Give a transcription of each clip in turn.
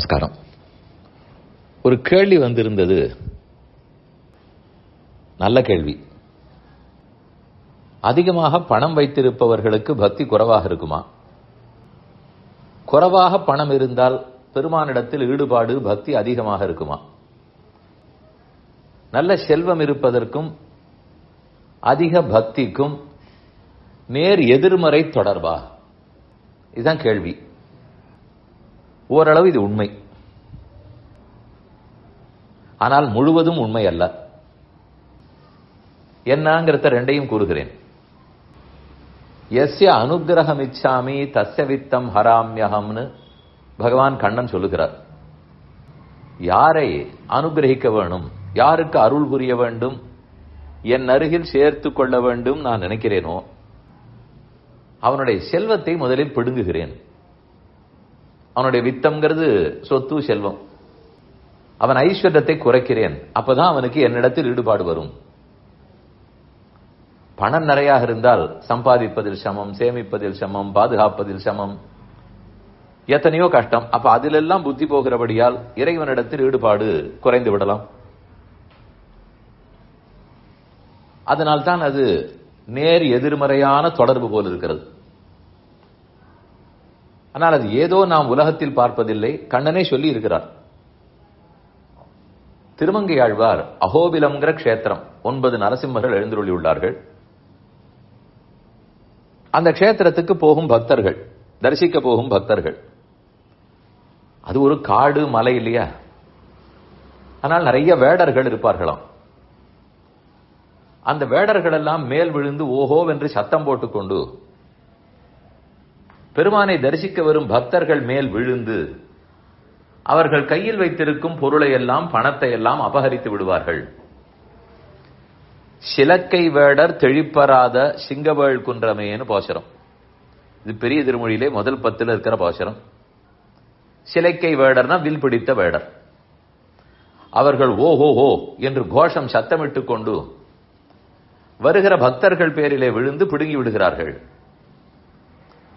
நமஸ்காரம். ஒரு கேள்வி வந்திருந்தது. நல்ல கேள்வி. அதிகமாக பணம் வைத்திருப்பவர்களுக்கு பக்தி குறைவாக இருக்குமா? குறைவாக பணம் இருந்தால் பெருமானிடத்தில் ஈடுபாடு பக்தி அதிகமாக இருக்குமா? நல்ல செல்வம் இருப்பதற்கும் அதிக பக்திக்கும் நேர் எதிர்மறை தொடர்பா? இதுதான் கேள்வி. ஓரளவு இது உண்மை. ஆனால் முழுவதும் உண்மை அல்ல. என்னங்கிறத ரெண்டையும் கூறுகிறேன். எஸ்ய அனுகிரகம் இச்சாமி தஸ்ய வித்தம் ஹராமியகம்னு பகவான் கண்ணன் சொல்லுகிறார். யாரை அனுகிரகிக்க வேணும்? யாருக்கு அருள் புரிய வேண்டும்? என் அருகில் சேர்த்து கொள்ள வேண்டும் நான் நினைக்கிறேனோ அவனுடைய செல்வத்தை முதலில் பிடுங்குகிறேன். அவனுடைய வித்தம்ங்கிறது சொத்து செல்வம். அவன் ஐஸ்வர்யத்தை குறைக்கிறேன். அப்பதான் அவனுக்கு என்னிடத்தில் ஈடுபாடு வரும். பணம் நிறைய இருந்தால் சம்பாதிப்பதில் சமம் சேமிப்பதில் சமம் பாதுகாப்பதில் சமம் எத்தனையோ கஷ்டம். அப்ப அதிலெல்லாம் புத்தி போகிறபடியால் இறைவனிடத்தில் ஈடுபாடு குறைந்து விடலாம். அதனால்தான் அது நேர் எதிர்மறையான தொடர்பு போல் இருக்கிறது. ஆனால் அது ஏதோ நாம் உலகத்தில் பார்ப்பதில்லை. கண்ணனே சொல்லி இருக்கிறார் திருமங்கையாழ்வார் அகோபிலம்ங்கிற க்ஷேத்திரம். ஒன்பது நரசிம்மர்கள் எழுந்துள்ளி உள்ளார்கள் அந்த க்ஷேத்திரத்துக்கு போகும் பக்தர்கள் தரிசிக்க போகும் பக்தர்கள். அது ஒரு காடு மலை இல்லையா? ஆனால் நிறைய வேடர்கள் இருப்பார்களாம். அந்த வேடர்கள் எல்லாம் மேல் விழுந்து ஓஹோ என்று சத்தம் போட்டுக்கொண்டு பெருமானை தரிசிக்க வரும் பக்தர்கள் மேல் விழுந்து அவர்கள் கையில் வைத்திருக்கும் பொருளை எல்லாம் பணத்தை எல்லாம் அபகரித்து விடுவார்கள். சிலக்கை வேடர் தெழிப்பராத சிங்கவேள் குன்றமேன்னு பாசுரம். இது பெரிய திருமொழியிலே முதல் பத்தில் இருக்கிற பாசுரம். சிலைக்கை வேடர்னா வில் பிடித்த வேடர். அவர்கள் ஓ ஹோ ஹோ என்று கோஷம் சத்தமிட்டு கொண்டு வருகிற பக்தர்கள் பேரிலே விழுந்து பிடுங்கி விடுகிறார்கள்.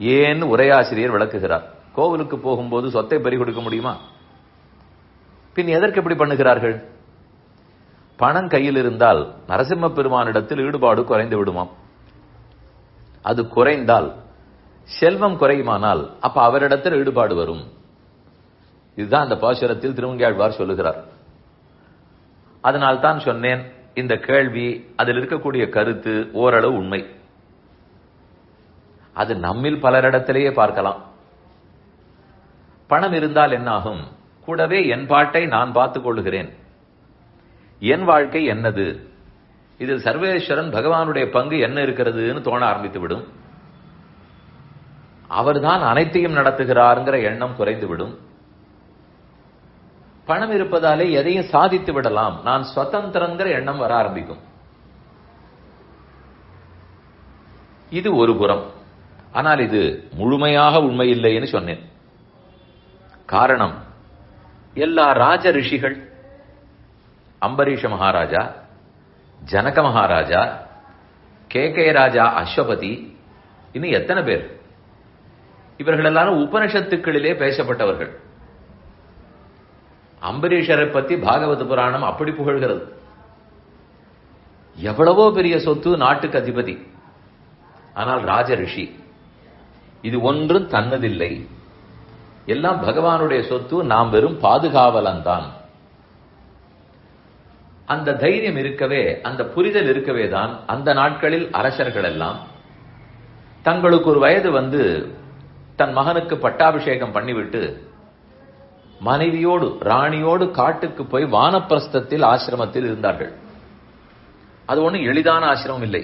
ஏன் உரையாசிரியர் விளக்குகிறார். கோவிலுக்கு போகும்போது சொத்தை பறி கொடுக்க முடியுமா? பின் எதற்கு எப்படி பண்ணுகிறார்கள்? பணம் கையில் இருந்தால் நரசிம்ம பெருமானிடத்தில் ஈடுபாடு குறைந்து விடுமாம். அது குறைந்தால் செல்வம் குறையுமானால் அப்ப அவரிடத்தில் ஈடுபாடு வரும். இதுதான் அந்த பாசுரத்தில் திருமங்கியாழ்வார் சொல்லுகிறார். அதனால் தான் சொன்னேன் இந்த கேள்வி அதில் இருக்கக்கூடிய கருத்து ஓரளவு உண்மை. அது நம்மில் பலரிடத்திலேயே பார்க்கலாம். பணம் இருந்தால் என்னாகும்? கூடவே என் பாட்டை நான் பார்த்துக் கொள்ளுகிறேன். என் வாழ்க்கை என்னது? இதில் சர்வேஸ்வரன் பகவானுடைய பங்கு என்ன இருக்கிறதுன்னு தோண ஆரம்பித்து விடும் அவர்தான் அனைத்தையும் நடத்துகிறாருங்கிற எண்ணம் குறைந்துவிடும். பணம் இருப்பதாலே எதையும் சாதித்து விடலாம். நான் சுதந்திரங்கிற எண்ணம் வர ஆரம்பிக்கும். இது ஒரு புறம். ஆனால் இது முழுமையாக உண்மை இல்லைன்னு சொன்னேன். காரணம் எல்லா ராஜ ரிஷிகள் அம்பரீஷ மகாராஜா ஜனக மகாராஜா கே கே ராஜா அஸ்வபதி இன்னும் எத்தனை பேர்? இவர்கள் எல்லாரும் உபனிஷத்துக்களிலே பேசப்பட்டவர்கள். அம்பரீஷரை பத்தி பாகவத புராணம் அப்படி புகழ்கிறது. எவ்வளவோ பெரிய சொத்து நாட்டுக்கு அதிபதி. ஆனால் ராஜ ரிஷி இது ஒன்றும் தன்னதில்லை. எல்லாம் பகவானுடைய சொத்து நாம் வெறும் பாதுகாவலன்தான். அந்த தைரியம் இருக்கவே அந்த புரிதல் இருக்கவே தான் அந்த நாட்களில் அரசர்கள் எல்லாம் தங்களுக்கு ஒரு வயது வந்து தன் மகனுக்கு பட்டாபிஷேகம் பண்ணிவிட்டு மனைவியோடு ராணியோடு காட்டுக்கு போய் வானப்பிரஸ்தத்தில் ஆசிரமத்தில் இருந்தார்கள். அது ஒன்றும் எளிதான ஆசிரமம் இல்லை.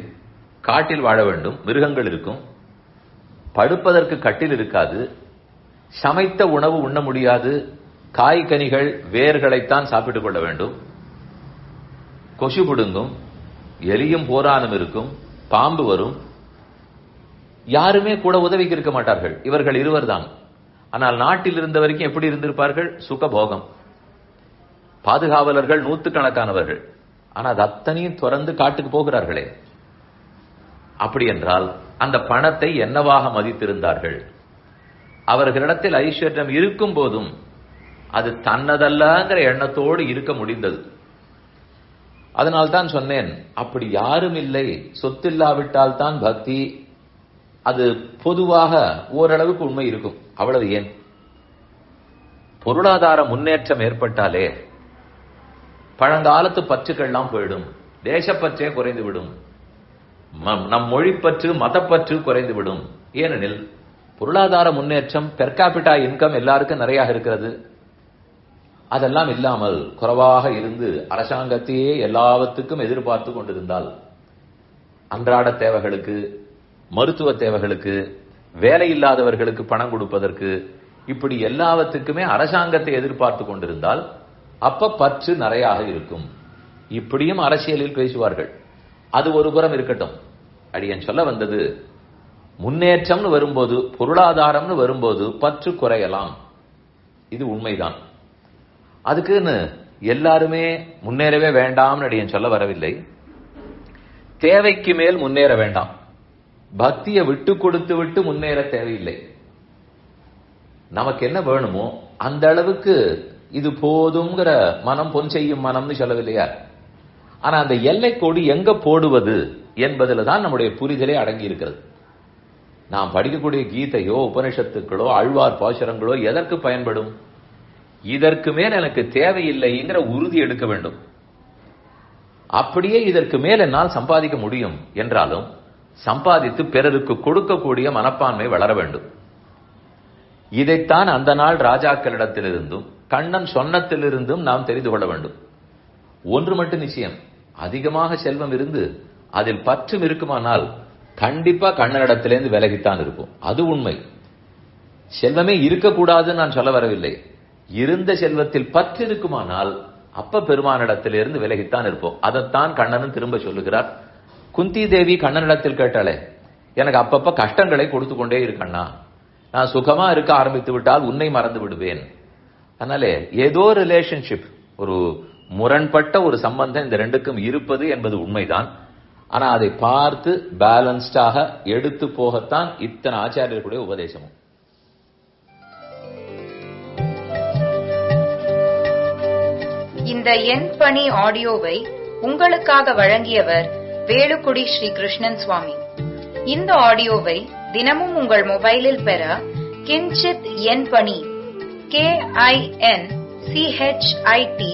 காட்டில் வாழ வேண்டும் மிருகங்கள் இருக்கும். படுப்பதற்கு கட்டில் இருக்காது சமைத்த உணவு உண்ண முடியாது காய்கனிகள் வேர்களைத்தான் சாப்பிட்டுக் கொள்ள வேண்டும். கொசு பிடுங்கும் எலியும் போராணம் இருக்கும் பாம்பு வரும். யாருமே கூட உதவிக்கு இருக்க மாட்டார்கள். இவர்கள் இருவர் தான் ஆனால் நாட்டில் இருந்த வரைக்கும் எப்படி இருந்திருப்பார்கள்? சுகபோகம். பாதுகாவலர்கள் நூத்துக்கணக்கானவர்கள் ஆனால் அது அத்தனையும் துறந்து காட்டுக்கு போகிறார்களே. அப்படி என்றால் அந்த பணத்தை என்னவாக மதித்திருந்தார்கள்? அவர்களிடத்தில் ஐஸ்வர்யம் இருக்கும் போதும் அது தன்னதல்லங்கிற எண்ணத்தோடு இருக்க முடிந்தது. அதனால்தான் சொன்னேன் அப்படி யாரும் இல்லை சொத்தில்லாவிட்டால் தான் பக்தி அது பொதுவாக ஓரளவுக்கு உண்மை இருக்கும். அவ்வளவு ஏன்? பொருளாதார முன்னேற்றம் ஏற்பட்டாலே பழங்காலத்து பற்றுக்கள்லாம் போயிடும் தேசப்பற்றே குறைந்து விடும் நம் மொழிப்பற்று மதப்பற்று குறைந்து விடும் ஏனெனில் பொருளாதார முன்னேற்றம் பெர்காபிட்டா இன்கம் எல்லாருக்கும் நிறைய இருக்கிறது. அதெல்லாம் இல்லாமல் குறைவாக இருந்து அரசாங்கத்தையே எல்லாவற்றுக்கும் எதிர்பார்த்து கொண்டிருந்தால் அன்றாட தேவைகளுக்கு மருத்துவ தேவைகளுக்கு வேலை இல்லாதவர்களுக்கு பணம் கொடுப்பதற்கு இப்படி எல்லாவற்றுக்குமே அரசாங்கத்தை எதிர்பார்த்து கொண்டிருந்தால் அப்ப பற்று நிறையாக இருக்கும். இப்படியும் அரசியலில் பேசுவார்கள். அது ஒரு புறம் இருக்கட்டும். அடியன் சொல்ல வந்தது முன்னேற்றம்னு வரும்போது பொருளாதாரம்னு வரும்போது பற்று குறையலாம். இது உண்மைதான். அதுக்குன்னு எல்லாருமே முன்னேறவே வேண்டாம்னு அடியன் சொல்ல வரவில்லை. தேவைக்கு மேல் முன்னேற வேண்டாம். பக்தியை விட்டு கொடுத்து விட்டு முன்னேற தேவையில்லை. நமக்கு என்ன வேணுமோ அந்த அளவுக்கு இது போதுங்கிற மனம் பொன் செய்யும் மனம்னு சொல்லவில்லையா? ஆனா அந்த எல்லை கோடு எங்க போடுவது என்பதில் தான் நம்முடைய புரிதலே அடங்கி இருக்கிறது நாம் படிக்கக்கூடிய கீதையோ உபனிஷத்துக்களோ அழ்வார் பாசுரங்களோ எதற்கு பயன்படும்? இதற்கு மேல் எனக்கு தேவையில்லைங்கிற உறுதி எடுக்க வேண்டும். அப்படியே இதற்கு மேல் என்னால் சம்பாதிக்க முடியும் என்றாலும் சம்பாதித்து பிறருக்கு கொடுக்கக்கூடிய மனப்பான்மை வளர வேண்டும். இதைத்தான் அந்த நாள் ராஜாக்களிடத்திலிருந்தும் கண்ணன் சொன்னத்திலிருந்தும் நாம் தெரிந்து கொள்ள வேண்டும். ஒன்று மட்டும் நிச்சயம். அதிகமாக செல்வம் இருந்து அதில் பற்றும் இருக்குமானால் கண்டிப்பா கண்ணனிடத்திலேருந்து விலகித்தான் இருக்கும் அது உண்மை. செல்வமே இருக்கக்கூடாதுன்னு நான் சொல்ல வரவில்லை. இருந்த செல்வத்தில் பற்று இருக்குமானால் அப்ப பெருமானிடத்திலிருந்து விலகித்தான் இருப்போம். அதைத்தான் கண்ணனும் திரும்ப சொல்லுகிறார். குந்தி தேவி கண்ணனிடத்தில் கேட்டாளே எனக்கு அப்பப்ப கஷ்டங்களை கொடுத்து கொண்டே இருக்கண்ணா நான் சுகமா இருக்க ஆரம்பித்து விட்டால் உன்னை மறந்து விடுவேன். அதனாலே ஏதோ ரிலேஷன்ஷிப் ஒரு முரண்பட்ட ஒரு சம்பந்தம் இந்த ரெண்டுக்கும் இருப்பது என்பது உண்மைதான். ஆனா அதை பார்த்து பேலன்ஸ்டாக எடுத்து போகத்தான் இத்தனை ஆச்சாரியர்களுடைய உபதேசமும். இந்த எண் பணி ஆடியோவை உங்களுக்காக வழங்கியவர் வேலுக்குடி ஸ்ரீ கிருஷ்ணன் சுவாமி. இந்த ஆடியோவை தினமும் உங்கள் மொபைலில் பெற கிஞ்சித் எண் பணி கே ஐ என் சிஹெச்ஐடி